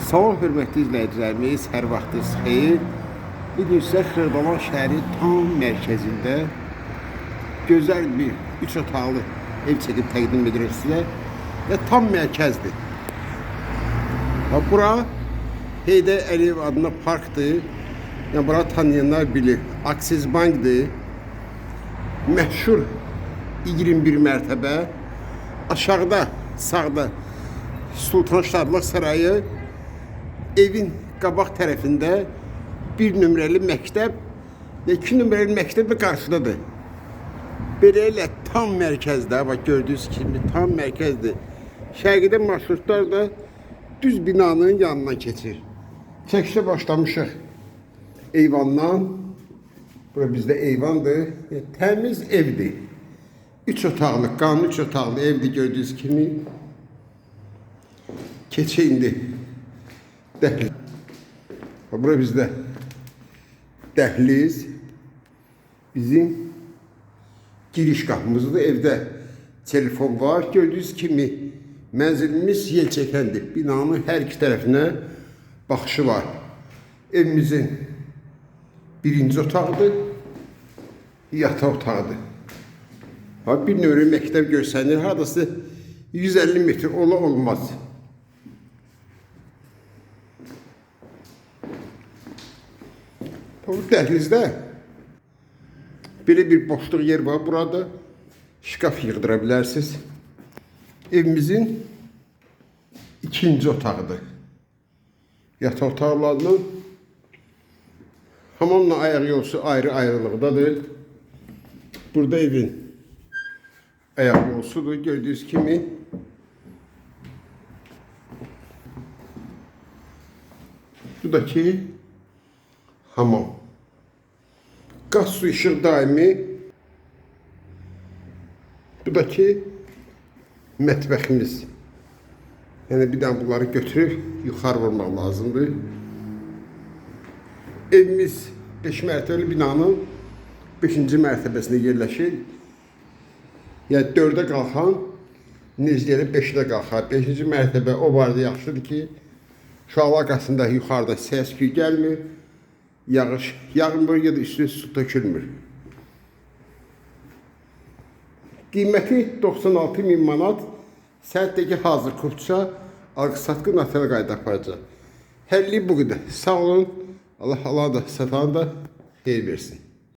Ol hörmətli izləyicilərimiz, hər vaxtınız xeyir. Bu gün sizə Xırdalan şəhəri tam mərkəzində gözəl bir üç otaqlı ev çəkib təqdim edirəm sizə və tam mərkəzdir. Və bura Heydər Əliyev adına parkdır. Yəni bura tanıyanlar bilir. Aksiz bankdır. Məşhur 21 mərtəbə. Aşağıda, sağda Sultan Şadlıq Sarayı evin qabaq tərəfində bir nömrəli məktəb və iki nömrəli məktəb də qarşıdadır. Belə elə tam mərkəzdə, bax gördüyünüz kimi tam mərkəzdir. Şərqidə marşrutlar da düz binanın yanından keçir. Çəkişə başlamışıq eyvandan. Bura bizdə eyvandır. E, Təmiz evdir. Üç otaqlı, qanun üç otaqlı evdir gördüyünüz kimi. Keçə indi. Dəhliz. Bax, Bura bizdə dəhliz. Bizim giriş qapımızdır. Evdə telefon var. Gördüyünüz kimi mənzilimiz yel çəkəndir. Binanın hər iki tərəfinə baxışı var. Evimizin birinci otağıdır. Yataq otağıdır. Ha, bir növrə məktəb görsənir. Hardası 150 metr ola olmaz. Bu dəhlizdə belə bir boşluq yer var burada. Şkaf yığdıra bilərsiniz. Evimizin ikinci otağıdır. Yataq otaqlarının hamamla ayaq yolsu ayrı ayrılıqdadır. Burada evin ayaq yolsudur. Gördüyünüz kimi Buradaki hamam. Qaz su işıq daimi. Buradaki mətbəximiz. Yəni bir dənə bunları götürüb yuxarı vurmaq lazımdır. Evimiz 5 mərtəbəli binanın 5-ci mərtəbəsində yerləşir. Yəni 4-ə qalxan 5-də qalxar. 5-ci mərtəbə o barədə yaxşıdır ki, uşaqlar arasında yuxarıda səs-küy gəlmir. Yağış yağmır ya da üstüne su tökülmür. Qiyməti 96 min manat. Sənətdəki hazır kupça alqı-satqı notarial qayda aparacaq. Həlli bu qədər. Sağ olun. Allah Allah da satan da xeyir versin.